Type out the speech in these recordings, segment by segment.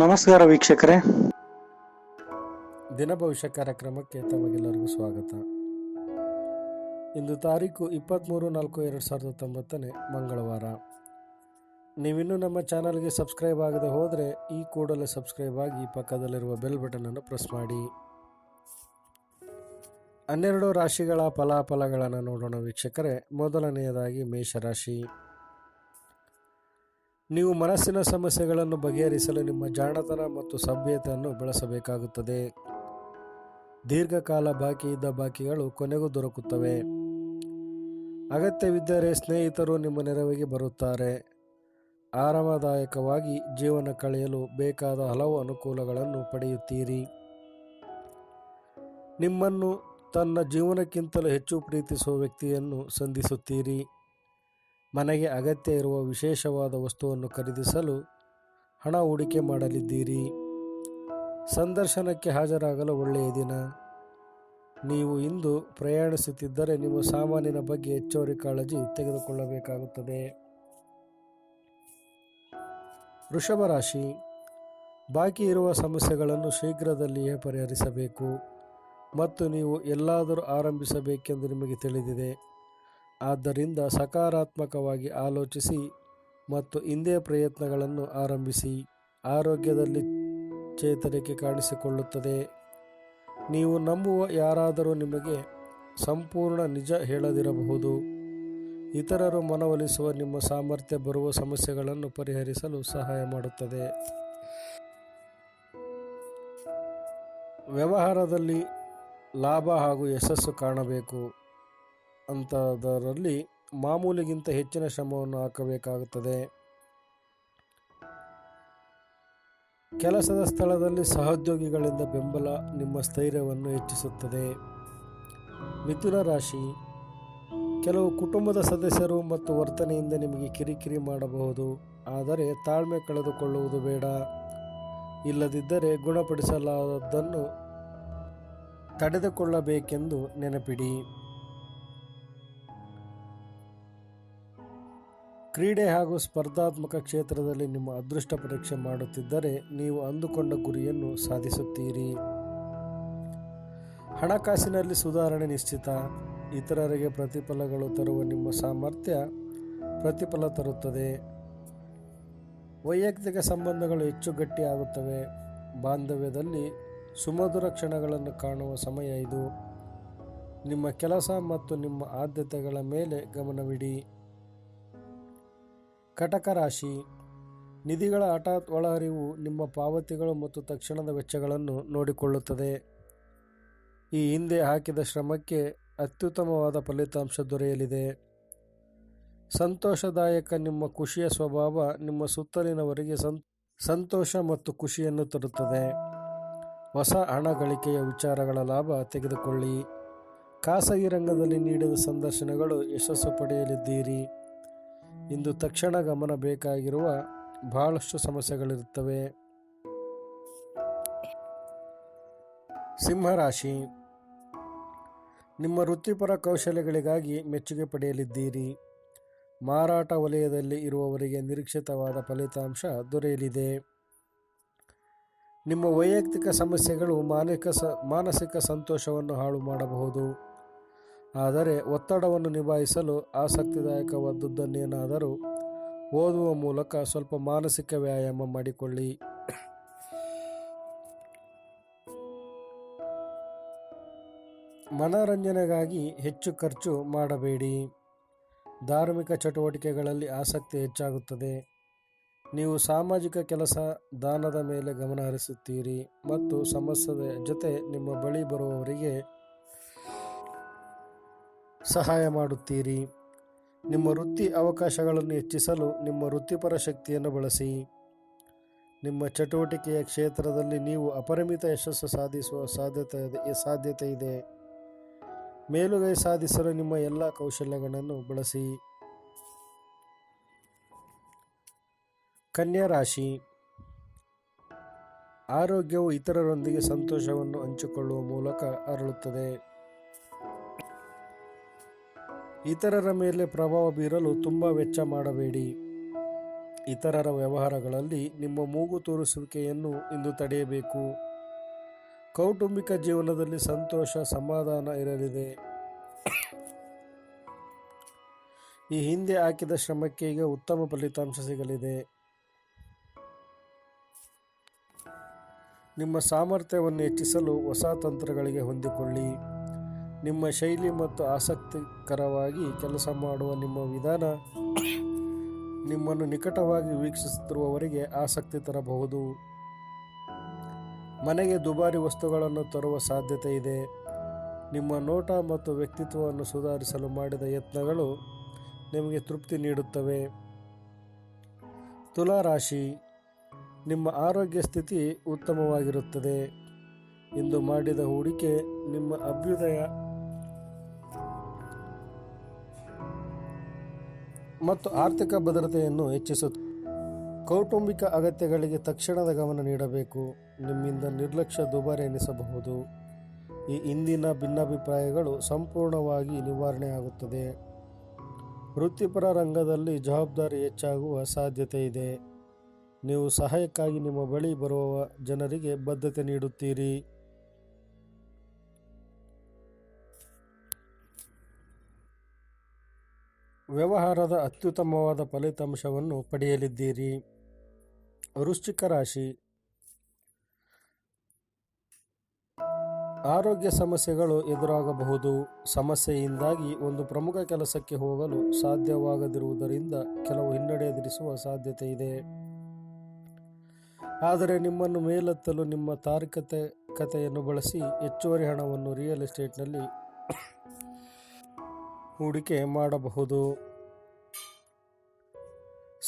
ನಮಸ್ಕಾರ ವೀಕ್ಷಕರೇ. ದಿನ ಭವಿಷ್ಯ ಕಾರ್ಯಕ್ರಮಕ್ಕೆ ತಮಗೆಲ್ಲರಿಗೂ ಸ್ವಾಗತ. ಇಂದು ತಾರೀಕು ಇಪ್ಪತ್ತ್ಮೂರು ನಾಲ್ಕು ಎರಡು ಸಾವಿರದ ಹತ್ತೊಂಬತ್ತನೇ ಮಂಗಳವಾರ. ನೀವಿನ್ನೂ ನಮ್ಮ ಚಾನಲ್ಗೆ ಸಬ್ಸ್ಕ್ರೈಬ್ ಆಗದೆ ಹೋದರೆ ಈ ಕೂಡಲೇ ಸಬ್ಸ್ಕ್ರೈಬ್ ಆಗಿ ಪಕ್ಕದಲ್ಲಿರುವ ಬೆಲ್ ಬಟನನ್ನು ಪ್ರೆಸ್ ಮಾಡಿ. ಹನ್ನೆರಡು ರಾಶಿಗಳ ಫಲಾಫಲಗಳನ್ನು ನೋಡೋಣ ವೀಕ್ಷಕರೇ. ಮೊದಲನೆಯದಾಗಿ ಮೇಷರಾಶಿ. ನೀವು ಮನಸ್ಸಿನ ಸಮಸ್ಯೆಗಳನ್ನು ಬಗೆಹರಿಸಲು ನಿಮ್ಮ ಜಾಣತನ ಮತ್ತು ಸಭ್ಯತೆಯನ್ನು ಬಳಸಬೇಕಾಗುತ್ತದೆ. ದೀರ್ಘಕಾಲ ಬಾಕಿ ಇದ್ದ ಬಾಕಿಗಳು ಕೊನೆಗೂ ದೊರಕುತ್ತವೆ. ಅಗತ್ಯವಿದ್ದರೆ ಸ್ನೇಹಿತರು ನಿಮ್ಮ ನೆರವಿಗೆ ಬರುತ್ತಾರೆ. ಆರಾಮದಾಯಕವಾಗಿ ಜೀವನ ಕಳೆಯಲು ಬೇಕಾದ ಹಲವು ಅನುಕೂಲಗಳನ್ನು ಪಡೆಯುತ್ತೀರಿ. ನಿಮ್ಮನ್ನು ತನ್ನ ಜೀವನಕ್ಕಿಂತಲೂ ಹೆಚ್ಚು ಪ್ರೀತಿಸುವ ವ್ಯಕ್ತಿಯನ್ನು ಸಂಧಿಸುತ್ತೀರಿ. ಮನೆಗೆ ಅಗತ್ಯ ಇರುವ ವಿಶೇಷವಾದ ವಸ್ತುವನ್ನು ಖರೀದಿಸಲು ಹಣ ಹೂಡಿಕೆ ಮಾಡಲಿದ್ದೀರಿ. ಸಂದರ್ಶನಕ್ಕೆ ಹಾಜರಾಗಲು ಒಳ್ಳೆಯ ದಿನ. ನೀವು ಇಂದು ಪ್ರಯಾಣಿಸುತ್ತಿದ್ದರೆ ನಿಮ್ಮ ಸಾಮಾನಿನ ಬಗ್ಗೆ ಹೆಚ್ಚುವರಿ ಕಾಳಜಿ ತೆಗೆದುಕೊಳ್ಳಬೇಕಾಗುತ್ತದೆ. ವೃಷಭ ರಾಶಿ. ಬಾಕಿ ಇರುವ ಸಮಸ್ಯೆಗಳನ್ನು ಶೀಘ್ರದಲ್ಲಿಯೇ ಪರಿಹರಿಸಬೇಕು. ಮತ್ತು ನೀವು ಎಲ್ಲಾದರೂ ಆರಂಭಿಸಬೇಕೆಂದು ನಿಮಗೆ ತಿಳಿದಿದೆ. ಆದ್ದರಿಂದ ಸಕಾರಾತ್ಮಕವಾಗಿ ಆಲೋಚಿಸಿ ಮತ್ತು ಇಂದೇ ಪ್ರಯತ್ನಗಳನ್ನು ಆರಂಭಿಸಿ. ಆರೋಗ್ಯದಲ್ಲಿ ಚೇತರಿಕೆ ಕಾಣಿಸಿಕೊಳ್ಳುತ್ತದೆ. ನೀವು ನಂಬುವ ಯಾರಾದರೂ ನಿಮಗೆ ಸಂಪೂರ್ಣ ನಿಜ ಹೇಳದಿರಬಹುದು. ಇತರರು ಮನವೊಲಿಸುವ ನಿಮ್ಮ ಸಾಮರ್ಥ್ಯ ಬರುವ ಸಮಸ್ಯೆಗಳನ್ನು ಪರಿಹರಿಸಲು ಸಹಾಯ ಮಾಡುತ್ತದೆ. ವ್ಯವಹಾರದಲ್ಲಿ ಲಾಭ ಹಾಗೂ ಯಶಸ್ಸು ಕಾಣಬೇಕು. ಅಂಥದರಲ್ಲಿ ಮಾಮೂಲಿಗಿಂತ ಹೆಚ್ಚಿನ ಶ್ರಮವನ್ನು ಹಾಕಬೇಕಾಗುತ್ತದೆ. ಕೆಲಸದ ಸ್ಥಳದಲ್ಲಿ ಸಹೋದ್ಯೋಗಿಗಳಿಂದ ಬೆಂಬಲ ನಿಮ್ಮ ಸ್ಥೈರ್ಯವನ್ನು ಹೆಚ್ಚಿಸುತ್ತದೆ. ಮಿಥುನ ರಾಶಿ, ಕೆಲವು ಕುಟುಂಬದ ಸದಸ್ಯರು ಮತ್ತು ವರ್ತನೆಯಿಂದ ನಿಮಗೆ ಕಿರಿಕಿರಿ ಮಾಡಬಹುದು. ಆದರೆ ತಾಳ್ಮೆ ಕಳೆದುಕೊಳ್ಳುವುದು ಬೇಡ. ಇಲ್ಲದಿದ್ದರೆ ಗುಣಪಡಿಸಲಾದದ್ದನ್ನು ತಡೆದುಕೊಳ್ಳಬೇಕೆಂದು ನೆನಪಿಡಿ. ಕ್ರೀಡೆ ಹಾಗೂ ಸ್ಪರ್ಧಾತ್ಮಕ ಕ್ಷೇತ್ರದಲ್ಲಿ ನಿಮ್ಮ ಅದೃಷ್ಟ ಪರೀಕ್ಷೆ ಮಾಡುತ್ತಿದ್ದರೆ ನೀವು ಅಂದುಕೊಂಡ ಗುರಿಯನ್ನು ಸಾಧಿಸುತ್ತೀರಿ. ಹಣಕಾಸಿನಲ್ಲಿ ಸುಧಾರಣೆ ನಿಶ್ಚಿತ. ಇತರರಿಗೆ ಪ್ರತಿಫಲಗಳು ತರುವ ನಿಮ್ಮ ಸಾಮರ್ಥ್ಯ ಪ್ರತಿಫಲ ತರುತ್ತದೆ. ವೈಯಕ್ತಿಕ ಸಂಬಂಧಗಳು ಹೆಚ್ಚು ಗಟ್ಟಿಯಾಗುತ್ತವೆ. ಬಾಂಧವ್ಯದಲ್ಲಿ ಸುಮಧುರ ಕ್ಷಣಗಳನ್ನು ಕಾಣುವ ಸಮಯ ಇದು. ನಿಮ್ಮ ಕೆಲಸ ಮತ್ತು ನಿಮ್ಮ ಆದ್ಯತೆಗಳ ಮೇಲೆ ಗಮನವಿಡಿ. ಕಟಕ ರಾಶಿ ನಿಧಿಗಳ ಹಠಾತ್ ಒಳಹರಿವು ನಿಮ್ಮ ಪಾವತಿಗಳು ಮತ್ತು ತಕ್ಷಣದ ವೆಚ್ಚಗಳನ್ನು ನೋಡಿಕೊಳ್ಳುತ್ತದೆ. ಈ ಹಿಂದೆ ಹಾಕಿದ ಶ್ರಮಕ್ಕೆ ಅತ್ಯುತ್ತಮವಾದ ಫಲಿತಾಂಶ ದೊರೆಯಲಿದೆ. ಸಂತೋಷದಾಯಕ ನಿಮ್ಮ ಖುಷಿಯ ಸ್ವಭಾವ ನಿಮ್ಮ ಸುತ್ತಲಿನವರಿಗೆ ಸಂತೋಷ ಮತ್ತು ಖುಷಿಯನ್ನು ತರುತ್ತದೆ. ಹೊಸ ಹಣ ಗಳಿಕೆಯ ವಿಚಾರಗಳ ಲಾಭ ತೆಗೆದುಕೊಳ್ಳಿ. ಖಾಸಗಿ ರಂಗದಲ್ಲಿ ನೀಡಿದ ಸಂದರ್ಶನಗಳು ಯಶಸ್ಸು ಪಡೆಯಲಿದ್ದೀರಿ. ಇಂದು ತಕ್ಷಣ ಗಮನ ಬೇಕಾಗಿರುವ ಬಹಳಷ್ಟು ಸಮಸ್ಯೆಗಳಿರುತ್ತವೆ. ಸಿಂಹರಾಶಿ ನಿಮ್ಮ ವೃತ್ತಿಪರ ಕೌಶಲ್ಯಗಳಿಗಾಗಿ ಮೆಚ್ಚುಗೆ ಪಡೆಯಲಿದ್ದೀರಿ. ಮಾರಾಟ ವಲಯದಲ್ಲಿ ಇರುವವರಿಗೆ ನಿರೀಕ್ಷಿತವಾದ ಫಲಿತಾಂಶ ದೊರೆಯಲಿದೆ. ನಿಮ್ಮ ವೈಯಕ್ತಿಕ ಸಮಸ್ಯೆಗಳು ಮಾನಸಿಕ ಮಾನಸಿಕ ಸಂತೋಷವನ್ನು ಹಾಳು ಮಾಡಬಹುದು. ಆದರೆ ಒತ್ತಡವನ್ನು ನಿಭಾಯಿಸಲು ಆಸಕ್ತಿದಾಯಕವಾದದ್ದನ್ನೇನಾದರೂ ಓದುವ ಮೂಲಕ ಸ್ವಲ್ಪ ಮಾನಸಿಕ ವ್ಯಾಯಾಮ ಮಾಡಿಕೊಳ್ಳಿ. ಮನೋರಂಜನೆಗಾಗಿ ಹೆಚ್ಚು ಖರ್ಚು ಮಾಡಬೇಡಿ. ಧಾರ್ಮಿಕ ಚಟುವಟಿಕೆಗಳಲ್ಲಿ ಆಸಕ್ತಿ ಹೆಚ್ಚಾಗುತ್ತದೆ. ನೀವು ಸಾಮಾಜಿಕ ಕೆಲಸ, ದಾನದ ಮೇಲೆ ಗಮನ ಹರಿಸುತ್ತೀರಿ ಮತ್ತು ಸಮಸ್ಯೆ ಜೊತೆ ನಿಮ್ಮ ಬಳಿ ಬರುವವರಿಗೆ ಸಹಾಯ ಮಾಡುತ್ತೀರಿ. ನಿಮ್ಮ ವೃತ್ತಿ ಅವಕಾಶಗಳನ್ನು ಹೆಚ್ಚಿಸಲು ನಿಮ್ಮ ವೃತ್ತಿಪರ ಶಕ್ತಿಯನ್ನು ಬಳಸಿ. ನಿಮ್ಮ ಚಟುವಟಿಕೆಯ ಕ್ಷೇತ್ರದಲ್ಲಿ ನೀವು ಅಪರಿಮಿತ ಯಶಸ್ಸು ಸಾಧಿಸುವ ಸಾಧ್ಯತೆ ಸಾಧ್ಯತೆ ಇದೆ. ಮೇಲುಗೈ ಸಾಧಿಸಲು ನಿಮ್ಮ ಎಲ್ಲ ಕೌಶಲ್ಯಗಳನ್ನು ಬಳಸಿ. ಕನ್ಯಾ ರಾಶಿ. ಆರೋಗ್ಯವು ಇತರರೊಂದಿಗೆ ಸಂತೋಷವನ್ನು ಹಂಚಿಕೊಳ್ಳುವ ಮೂಲಕ ಅರಳುತ್ತದೆ. ಇತರರ ಮೇಲೆ ಪ್ರಭಾವ ಬೀರಲು ತುಂಬ ವೆಚ್ಚ ಮಾಡಬೇಡಿ. ಇತರರ ವ್ಯವಹಾರಗಳಲ್ಲಿ ನಿಮ್ಮ ಮೂಗು ತೋರಿಸುವಿಕೆಯನ್ನು ಇಂದು ತಡೆಯಬೇಕು. ಕೌಟುಂಬಿಕ ಜೀವನದಲ್ಲಿ ಸಂತೋಷ, ಸಮಾಧಾನ ಇರಲಿದೆ. ಈ ಹಿಂದೆ ಹಾಕಿದ ಶ್ರಮಕ್ಕೆ ಈಗ ಉತ್ತಮ ಫಲಿತಾಂಶ ಸಿಗಲಿದೆ. ನಿಮ್ಮ ಸಾಮರ್ಥ್ಯವನ್ನು ಹೆಚ್ಚಿಸಲು ಹೊಸ ತಂತ್ರಗಳಿಗೆ ಹೊಂದಿಕೊಳ್ಳಿ. ನಿಮ್ಮ ಶೈಲಿ ಮತ್ತು ಆಸಕ್ತಿಕರವಾಗಿ ಕೆಲಸ ಮಾಡುವ ನಿಮ್ಮ ವಿಧಾನ ನಿಮ್ಮನ್ನು ನಿಕಟವಾಗಿ ವೀಕ್ಷಿಸುತ್ತಿರುವವರಿಗೆ ಆಸಕ್ತಿ ತರಬಹುದು. ಮನೆಗೆ ದುಬಾರಿ ವಸ್ತುಗಳನ್ನು ತರುವ ಸಾಧ್ಯತೆ ಇದೆ. ನಿಮ್ಮ ನೋಟ ಮತ್ತು ವ್ಯಕ್ತಿತ್ವವನ್ನು ಸುಧಾರಿಸಲು ಮಾಡಿದ ಯತ್ನಗಳು ನಿಮಗೆ ತೃಪ್ತಿ ನೀಡುತ್ತವೆ. ತುಲಾ ರಾಶಿ, ನಿಮ್ಮ ಆರೋಗ್ಯ ಸ್ಥಿತಿ ಉತ್ತಮವಾಗಿರುತ್ತದೆ. ಇಂದು ಮಾಡಿದ ಹೂಡಿಕೆ ನಿಮ್ಮ ಅಭ್ಯುದಯ ಮತ್ತು ಆರ್ಥಿಕ ಭದ್ರತೆಯನ್ನು ಹೆಚ್ಚಿಸುತ್ತದೆ ಕೌಟುಂಬಿಕ ಅಗತ್ಯಗಳಿಗೆ ತಕ್ಷಣದ ಗಮನ ನೀಡಬೇಕು. ನಿಮ್ಮಿಂದ ನಿರ್ಲಕ್ಷ್ಯ ದುಬಾರಿ ಎನಿಸಬಹುದು. ಈ ಇಂದಿನ ಭಿನ್ನಾಭಿಪ್ರಾಯಗಳು ಸಂಪೂರ್ಣವಾಗಿ ನಿವಾರಣೆಯಾಗುತ್ತದೆ. ವೃತ್ತಿಪರ ರಂಗದಲ್ಲಿ ಜವಾಬ್ದಾರಿ ಹೆಚ್ಚಾಗುವ ಸಾಧ್ಯತೆ ಇದೆ. ನೀವು ಸಹಾಯಕ್ಕಾಗಿ ನಿಮ್ಮ ಬಳಿ ಬರುವ ಜನರಿಗೆ ಬದ್ಧತೆ ನೀಡುತ್ತೀರಿ. ವ್ಯವಹಾರದ ಅತ್ಯುತ್ತಮವಾದ ಫಲಿತಾಂಶವನ್ನು ಪಡೆಯಲಿದ್ದೀರಿ. ವೃಶ್ಚಿಕ ರಾಶಿ. ಆರೋಗ್ಯ ಸಮಸ್ಯೆಗಳು ಎದುರಾಗಬಹುದು. ಸಮಸ್ಯೆಯಿಂದಾಗಿ ಒಂದು ಪ್ರಮುಖ ಕೆಲಸಕ್ಕೆ ಹೋಗಲು ಸಾಧ್ಯವಾಗದಿರುವುದರಿಂದ ಕೆಲವು ಹಿನ್ನಡೆ ಎದುರಿಸುವ ಸಾಧ್ಯತೆ ಇದೆ. ಆದರೆ ನಿಮ್ಮನ್ನು ಮೇಲೆತ್ತಲು ನಿಮ್ಮ ತಾರ್ಕತೆ ಕತೆಯನ್ನು ಬಳಸಿ ಹೆಚ್ಚುವರಿ ಹಣವನ್ನು ರಿಯಲ್ ಎಸ್ಟೇಟ್ನಲ್ಲಿ ಹೂಡಿಕೆ ಮಾಡಬಹುದು.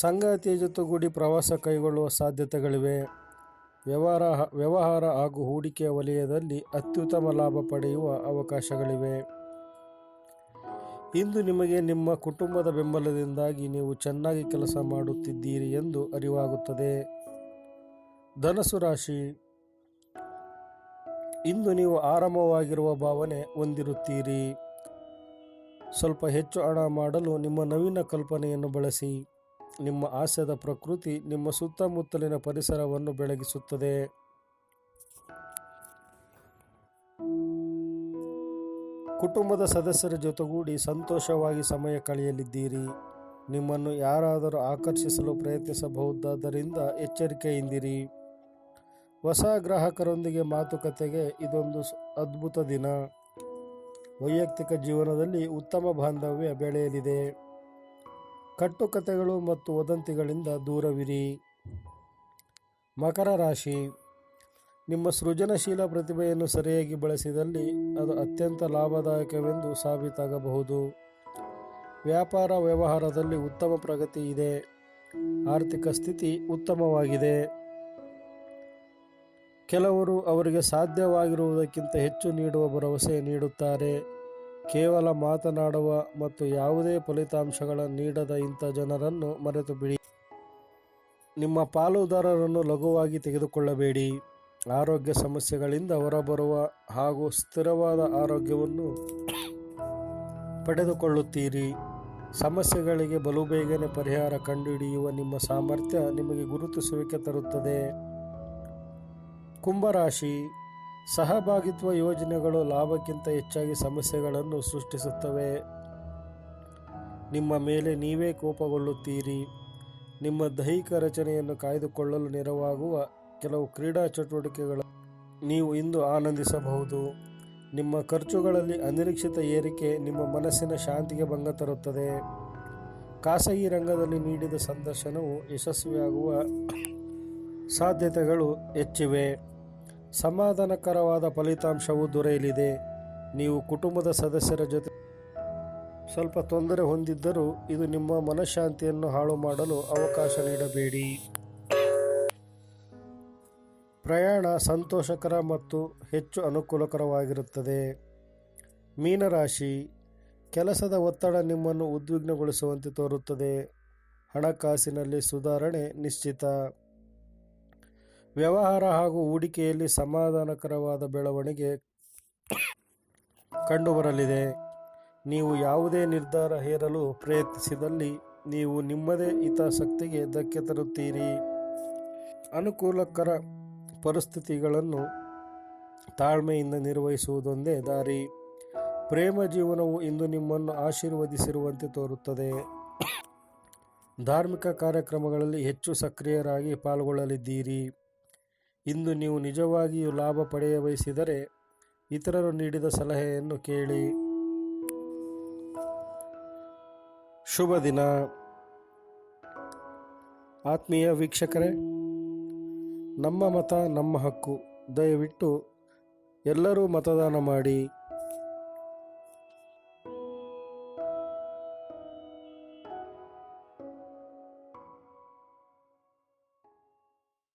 ಸಂಗಾತಿಯ ಜೊತೆಗೂಡಿ ಪ್ರವಾಸ ಕೈಗೊಳ್ಳುವ ಸಾಧ್ಯತೆಗಳಿವೆ. ವ್ಯವಹಾರ ವ್ಯವಹಾರ ಹಾಗೂ ಹೂಡಿಕೆ ವಲಯದಲ್ಲಿ ಅತ್ಯುತ್ತಮ ಲಾಭ ಪಡೆಯುವ ಅವಕಾಶಗಳಿವೆ. ಇಂದು ನಿಮಗೆ ನಿಮ್ಮ ಕುಟುಂಬದ ಬೆಂಬಲದಿಂದಾಗಿ ನೀವು ಚೆನ್ನಾಗಿ ಕೆಲಸ ಮಾಡುತ್ತಿದ್ದೀರಿ ಎಂದು ಅರಿವಾಗುತ್ತದೆ. ಧನಸು ರಾಶಿ. ಇಂದು ನೀವು ಆರಾಮವಾಗಿರುವ ಭಾವನೆ ಹೊಂದಿರುತ್ತೀರಿ. ಸ್ವಲ್ಪ ಹೆಚ್ಚು ಹಣ ಮಾಡಲು ನಿಮ್ಮ ನವೀನ ಕಲ್ಪನೆಯನ್ನು ಬಳಸಿ. ನಿಮ್ಮ ಹಾಸ್ಯದ ಪ್ರಕೃತಿ ನಿಮ್ಮ ಸುತ್ತಮುತ್ತಲಿನ ಪರಿಸರವನ್ನು ಬೆಳಗಿಸುತ್ತದೆ. ಕುಟುಂಬದ ಸದಸ್ಯರ ಜೊತೆಗೂಡಿ ಸಂತೋಷವಾಗಿ ಸಮಯ ಕಳೆಯಲಿದ್ದೀರಿ. ನಿಮ್ಮನ್ನು ಯಾರಾದರೂ ಆಕರ್ಷಿಸಲು ಪ್ರಯತ್ನಿಸಬಹುದಾದ್ದರಿಂದ ಎಚ್ಚರಿಕೆಯಿಂದಿರಿ. ಹೊಸ ಗ್ರಾಹಕರೊಂದಿಗೆ ಮಾತುಕತೆಗೆ ಇದೊಂದು ಅದ್ಭುತ ದಿನ. ವೈಯಕ್ತಿಕ ಜೀವನದಲ್ಲಿ ಉತ್ತಮ ಬಾಂಧವ್ಯ ಬೆಳೆಯಲಿದೆ. ಕಟ್ಟುಕತೆಗಳು ಮತ್ತು ವದಂತಿಗಳಿಂದ ದೂರವಿರಿ. ಮಕರ ರಾಶಿ. ನಿಮ್ಮ ಸೃಜನಶೀಲ ಪ್ರತಿಭೆಯನ್ನು ಸರಿಯಾಗಿ ಬಳಸಿದಲ್ಲಿ ಅದು ಅತ್ಯಂತ ಲಾಭದಾಯಕವೆಂದು ಸಾಬೀತಾಗಬಹುದು. ವ್ಯಾಪಾರ ವ್ಯವಹಾರದಲ್ಲಿ ಉತ್ತಮ ಪ್ರಗತಿ ಇದೆ. ಆರ್ಥಿಕ ಸ್ಥಿತಿ ಉತ್ತಮವಾಗಿದೆ. ಕೆಲವರು ಅವರಿಗೆ ಸಾಧ್ಯವಾಗಿರುವುದಕ್ಕಿಂತ ಹೆಚ್ಚು ನೀಡುವ ಭರವಸೆ ನೀಡುತ್ತಾರೆ. ಕೇವಲ ಮಾತನಾಡುವ ಮತ್ತು ಯಾವುದೇ ಫಲಿತಾಂಶಗಳ ನೀಡದ ಇಂಥ ಜನರನ್ನು ಮರೆತು ಬಿಡಿ. ನಿಮ್ಮ ಪಾಲುದಾರರನ್ನು ಲಘುವಾಗಿ ತೆಗೆದುಕೊಳ್ಳಬೇಡಿ. ಆರೋಗ್ಯ ಸಮಸ್ಯೆಗಳಿಂದ ಹೊರಬರುವ ಹಾಗೂ ಸ್ಥಿರವಾದ ಆರೋಗ್ಯವನ್ನು ಪಡೆದುಕೊಳ್ಳುತ್ತೀರಿ. ಸಮಸ್ಯೆಗಳಿಗೆ ಬಲು ಬೇಗನೆ ಪರಿಹಾರ ಕಂಡುಹಿಡಿಯುವ ನಿಮ್ಮ ಸಾಮರ್ಥ್ಯ ನಿಮಗೆ ಗುರುತಿಸುವಿಕೆ ತರುತ್ತದೆ. ಕುಂಭರಾಶಿ ಸಹಭಾಗಿತ್ವ ಯೋಜನೆಗಳು ಲಾಭಕ್ಕಿಂತ ಹೆಚ್ಚಾಗಿ ಸಮಸ್ಯೆಗಳನ್ನು ಸೃಷ್ಟಿಸುತ್ತವೆ. ನಿಮ್ಮ ಮೇಲೆ ನೀವೇ ಕೋಪಗೊಳ್ಳುತ್ತೀರಿ. ನಿಮ್ಮ ದೈಹಿಕ ರಚನೆಯನ್ನು ಕಾಯ್ದುಕೊಳ್ಳಲು ನೆರವಾಗುವ ಕೆಲವು ಕ್ರೀಡಾ ಚಟುವಟಿಕೆಗಳು ನೀವು ಇಂದು ಆನಂದಿಸಬಹುದು. ನಿಮ್ಮ ಖರ್ಚುಗಳಲ್ಲಿ ಅನಿರೀಕ್ಷಿತ ಏರಿಕೆ ನಿಮ್ಮ ಮನಸ್ಸಿನ ಶಾಂತಿಗೆ ಭಂಗ ತರುತ್ತದೆ. ಖಾಸಗಿ ರಂಗದಲ್ಲಿ ನೀಡಿದ ಸಂದರ್ಶನವು ಯಶಸ್ವಿಯಾಗುವ ಸಾಧ್ಯತೆಗಳು ಹೆಚ್ಚಿವೆ. ಸಮಾಧಾನಕರವಾದ ಫಲಿತಾಂಶವು ದೊರೆಯಲಿದೆ. ನೀವು ಕುಟುಂಬದ ಸದಸ್ಯರ ಜೊತೆ ಸ್ವಲ್ಪ ತೊಂದರೆ ಹೊಂದಿದ್ದರೂ ಇದು ನಿಮ್ಮ ಮನಃಶಾಂತಿಯನ್ನು ಹಾಳು ಮಾಡಲು ಅವಕಾಶ ನೀಡಬೇಡಿ. ಪ್ರಯಾಣ ಸಂತೋಷಕರ ಮತ್ತು ಹೆಚ್ಚು ಅನುಕೂಲಕರವಾಗಿರುತ್ತದೆ. ಮೀನರಾಶಿ, ಕೆಲಸದ ಒತ್ತಡ ನಿಮ್ಮನ್ನು ಉದ್ವಿಗ್ನಗೊಳಿಸುವಂತೆ ತೋರುತ್ತದೆ. ಹಣಕಾಸಿನಲ್ಲಿ ಸುಧಾರಣೆ ನಿಶ್ಚಿತ. ವ್ಯವಹಾರ ಹಾಗೂ ಹೂಡಿಕೆಯಲ್ಲಿ ಸಮಾಧಾನಕರವಾದ ಬೆಳವಣಿಗೆ ಕಂಡುಬರಲಿದೆ. ನೀವು ಯಾವುದೇ ನಿರ್ಧಾರ ಹೇರಲು ಪ್ರಯತ್ನಿಸಿದಲ್ಲಿ ನೀವು ನಿಮ್ಮದೇ ಹಿತಾಸಕ್ತಿಗೆ ಧಕ್ಕೆ ತರುತ್ತೀರಿ. ಅನುಕೂಲಕರ ಪರಿಸ್ಥಿತಿಗಳನ್ನು ತಾಳ್ಮೆಯಿಂದ ನಿರ್ವಹಿಸುವುದೊಂದೇ ದಾರಿ. ಪ್ರೇಮ ಜೀವನವು ಇಂದು ನಿಮ್ಮನ್ನು ಆಶೀರ್ವದಿಸಿರುವಂತೆ ತೋರುತ್ತದೆ. ಧಾರ್ಮಿಕ ಕಾರ್ಯಕ್ರಮಗಳಲ್ಲಿ ಹೆಚ್ಚು ಸಕ್ರಿಯರಾಗಿ ಪಾಲ್ಗೊಳ್ಳಲಿದ್ದೀರಿ. ಇಂದು ನೀವು ನಿಜವಾಗಿಯೂ ಲಾಭ ಪಡೆಯ ಬಯಸಿದರೆ ಇತರರು ನೀಡಿದ ಸಲಹೆಯನ್ನು ಕೇಳಿ. ಶುಭ ದಿನ. ಆತ್ಮೀಯ ವೀಕ್ಷಕರೇ, ನಮ್ಮ ಮತ ನಮ್ಮ ಹಕ್ಕು. ದಯವಿಟ್ಟು ಎಲ್ಲರೂ ಮತದಾನ ಮಾಡಿ.